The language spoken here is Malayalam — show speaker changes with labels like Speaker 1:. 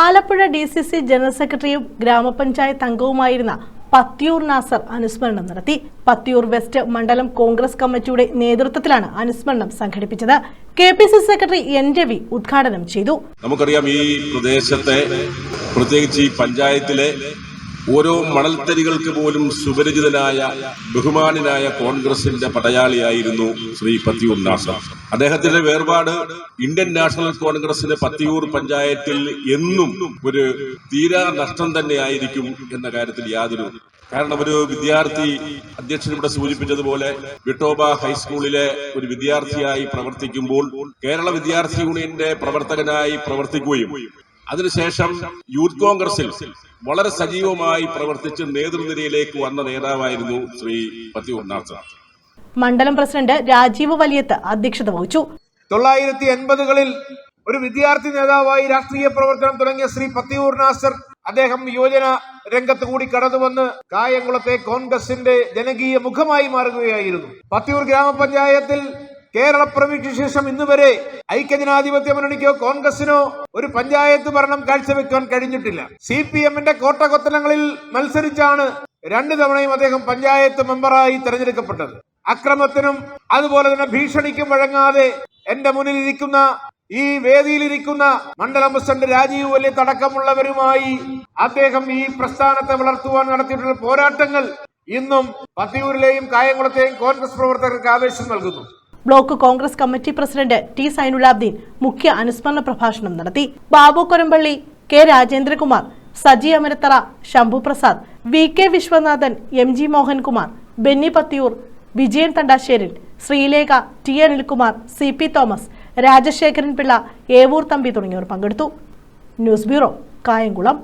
Speaker 1: Alappuzha D C C general സെക്രട്ടറിയും ഗ്രാമപഞ്ചായത്ത് അംഗവുമായിരുന്ന പത്തിയൂർ നാസർ അനുസ്മരണം നടത്തി. പത്തിയൂർ വെസ്റ്റ് മണ്ഡലം കോൺഗ്രസ് കമ്മിറ്റിയുടെ നേതൃത്വത്തിലാണ് അനുസ്മരണം സംഘടിപ്പിച്ചത്. K P C secretary N Ravi ഉദ്ഘാടനം ചെയ്തു.
Speaker 2: നമുക്കറിയാം ഈ പ്രദേശത്തെ പ്രത്യേകിച്ച് ഈ പഞ്ചായത്തിലെ ഓരോ മണൽത്തരികൾക്ക് പോലും സുപരിചിതനായ ബഹുമാനായ കോൺഗ്രസിന്റെ പടയാളിയായിരുന്നു ശ്രീ പത്തിയൂർ നാസർ. അദ്ദേഹത്തിന്റെ വേർപാട് ഇന്ത്യൻ നാഷണൽ കോൺഗ്രസിന് പത്തിയൂർ പഞ്ചായത്തിൽ എന്നും ഒരു തീരാ നഷ്ടം തന്നെയായിരിക്കും എന്ന കാര്യത്തിൽ യാതൊരു കാരണം ഒരു വിദ്യാർത്ഥി അധ്യക്ഷൻ ഇവിടെ സൂചിപ്പിച്ചതുപോലെ വിട്ടോബ ഹൈസ്കൂളിലെ ഒരു വിദ്യാർത്ഥിയായി പ്രവർത്തിക്കുമ്പോൾ കേരള വിദ്യാർത്ഥി യൂണിയന്റെ പ്രവർത്തകനായി പ്രവർത്തിക്കുകയും അതിനുശേഷം യൂത്ത് കോൺഗ്രസിൽ വളരെ സജീവമായി പ്രവർത്തിച്ച് നേതൃനിരയിലേക്ക് വന്ന നേതാവായിരുന്നു ശ്രീ പത്തിനാഥ്
Speaker 1: മണ്ഡലം പ്രസിഡന്റ് രാജീവ് വലിയത്ത് അധ്യക്ഷത വഹിച്ചു.
Speaker 3: തൊള്ളായിരത്തി എൺപതുകളിൽ ഒരു വിദ്യാർത്ഥി നേതാവായി രാഷ്ട്രീയ പ്രവർത്തനം തുടങ്ങിയ ശ്രീ പത്തിയൂർ നാസർ അദ്ദേഹം യുവജന രംഗത്ത് കൂടി കടന്നു വന്ന് കായംകുളത്തെ കോൺഗ്രസിന്റെ ജനകീയ മുഖമായി മാറുകയായിരുന്നു. പത്തിയൂർ ഗ്രാമപഞ്ചായത്തിൽ കേരള പ്രവിക്ക് ശേഷം ഇന്ന് വരെ ഐക്യജനാധിപത്യ മുന്നണിക്കോ കോൺഗ്രസിനോ ഒരു പഞ്ചായത്ത് ഭരണം കാഴ്ചവെക്കാൻ കഴിഞ്ഞിട്ടില്ല. സി പി എമ്മിന്റെ കോട്ടകൊത്തലങ്ങളിൽ മത്സരിച്ചാണ് രണ്ടു തവണയും അദ്ദേഹം പഞ്ചായത്ത് മെമ്പറായി തെരഞ്ഞെടുക്കപ്പെട്ടത്. അക്രമത്തിനും അതുപോലെ തന്നെ ഭീഷണിക്കും വഴങ്ങാതെ എന്റെ മുന്നിലിരിക്കുന്ന ഈ വേദിയിലിരിക്കുന്ന മണ്ഡലം പ്രസിഡന്റ് രാജീവ് വലിയ തടക്കമുള്ളവരുമായി അദ്ദേഹം ഈ പ്രസ്ഥാനത്തെ വളർത്തുവാൻ നടത്തിയിട്ടുള്ള പോരാട്ടങ്ങൾ ഇന്നും പത്തിയൂരിലെയും കായംകുളത്തെയും കോൺഗ്രസ് പ്രവർത്തകർക്ക് ആവേശം നൽകുന്നു.
Speaker 1: Block Congress committee president T Zainulabdeen മുഖ്യ അനുസ്മരണ പ്രഭാഷണം നടത്തി. Babu Korampally K Rajendrakumar Saji Amarathara Shambhuprasad V K Viswanathan M G Mohankumar Benny Pathiyoor Vijayan Thandasseril Sreelekha T Anilkumar C P Thomas Rajasekharan Pillai Evoor Thampi തുടങ്ങിയവർ പങ്കെടുത്തു. News bureau Kayamkulam.